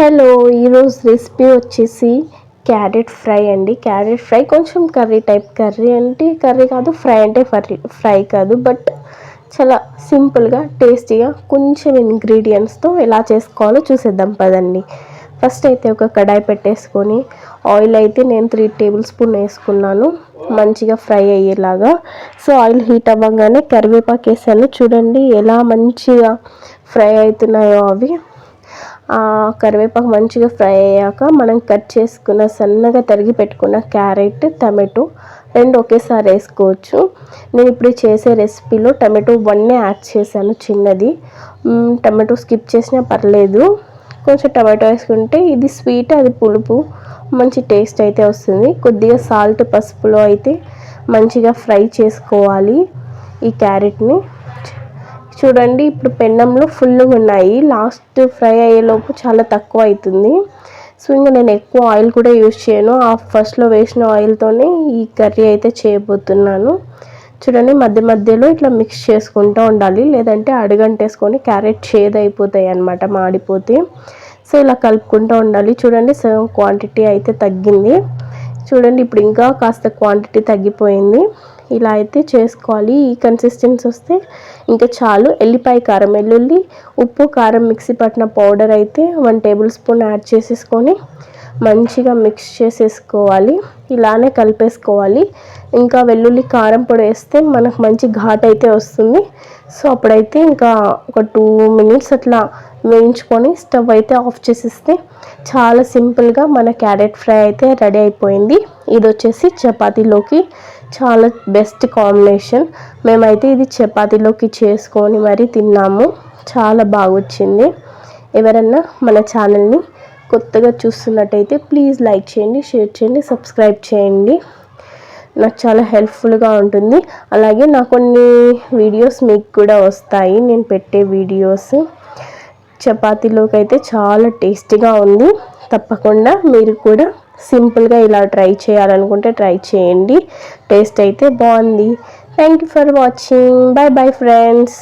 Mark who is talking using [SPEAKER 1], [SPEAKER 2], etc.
[SPEAKER 1] Hello ఈరోజు recipe వచ్చేసి carrot fry అండి. క్యారెట్ ఫ్రై కొంచెం కర్రీ టైప్ కర్రీ అంటే కర్రీ కాదు ఫ్రై అంటే ఫర్రీ ఫ్రై కాదు. బట్ చాలా సింపుల్గా టేస్టీగా కొంచెం ఇంగ్రీడియంట్స్తో ఎలా చేసుకోవాలో చూసేద్దాం పదండి. ఫస్ట్ అయితే ఒక కడాయి పెట్టేసుకొని ఆయిల్ అయితే నేను త్రీ టేబుల్ స్పూన్ వేసుకున్నాను. మంచిగా ఫ్రై అయ్యేలాగా. సో ఆయిల్ హీట్ అవ్వగానే కరివేపాకు వేసాను. చూడండి ఎలా మంచిగా ఫ్రై అవుతున్నాయో అవి. కరివేపాకు మంచిగా ఫ్రై అయ్యాక మనం కట్ చేసుకున్న సన్నగా తరిగి పెట్టుకున్న క్యారెట్ టమాటో రెండు ఒకేసారి వేసుకోవచ్చు. నేను ఇప్పుడు చేసే రెసిపీలో టమాటో వన్నే యాడ్ చేశాను చిన్నది. టమాటో స్కిప్ చేసినా పర్లేదు. కొంచెం టమాటో వేసుకుంటే ఇది స్వీట్ అది పులుపు మంచి టేస్ట్ అయితే వస్తుంది. కొద్దిగా సాల్ట్ పసుపులో అయితే మంచిగా ఫ్రై చేసుకోవాలి ఈ క్యారెట్ని. చూడండి ఇప్పుడు పెన్నంలో ఫుల్గా ఉన్నాయి. లాస్ట్ ఫ్రై అయ్యేలోపు చాలా తక్కువ అవుతుంది. సో ఇంకా నేను ఎక్కువ ఆయిల్ కూడా యూజ్ చేయను. ఆ ఫస్ట్లో వేసిన ఆయిల్తోనే ఈ కర్రీ అయితే చేయబోతున్నాను. చూడండి మధ్య మధ్యలో ఇట్లా మిక్స్ చేసుకుంటూ ఉండాలి. లేదంటే అడుగంటేసుకొని క్యారెట్ చేదు అయిపోతాయి అనమాట మాడిపోతే. సో ఇలా కలుపుకుంటూ ఉండాలి. చూడండి సగం క్వాంటిటీ అయితే తగ్గింది. చూడండి ఇప్పుడు ఇంకా కాస్త క్వాంటిటీ తగ్గిపోయింది. ఇలా అయితే చేసుకోవాలి. ఈ కన్సిస్టెన్సీ వస్తే ఇంకా చాలు. ఎల్లిపాయ కారం వెల్లుల్లి ఉప్పు కారం మిక్సీ పట్టిన పౌడర్ అయితే వన్ టేబుల్ స్పూన్ యాడ్ చేసేసుకొని మంచిగా మిక్స్ చేసేసుకోవాలి. ఇలానే కలిపేసుకోవాలి. ఇంకా వెల్లుల్లి కారం పొడి వేస్తే మనకు మంచి ఘాట్ అయితే వస్తుంది. సో అప్పుడైతే ఇంకా ఒక టూ మినిట్స్ అట్లా వేయించుకొని స్టవ్ అయితే ఆఫ్ చేసేస్తే చాలా సింపుల్గా మన క్యారెట్ ఫ్రై అయితే రెడీ అయిపోయింది. ఇది వచ్చేసి చపాతీలోకి చాలా బెస్ట్ కాంబినేషన్ మేమైతే ఇది చపాతీలోకి చేసుకొని మరి తిన్నాము. చాలా బాగా వచ్చింది ఎవరన్నా మన ఛానల్ని కొత్తగా చూస్తున్నట్టయితే ప్లీజ్ లైక్ చేయండి షేర్ చేయండి సబ్స్క్రైబ్ చేయండి. నాకు చాలా హెల్ప్ఫుల్గా ఉంటుంది. అలాగే నా కొన్ని వీడియోస్ మీకు కూడా వస్తాయి. నేను పెట్టే వీడియోస్ చపాతీలోకి అయితే చాలా టేస్టీగా ఉంది. తప్పకుండా మీరు కూడా సింపుల్గా ఇలా ట్రై చేయాలనుకుంటే ట్రై చేయండి. టేస్ట్ అయితే బాగుంది. Thank you for watching bye bye friends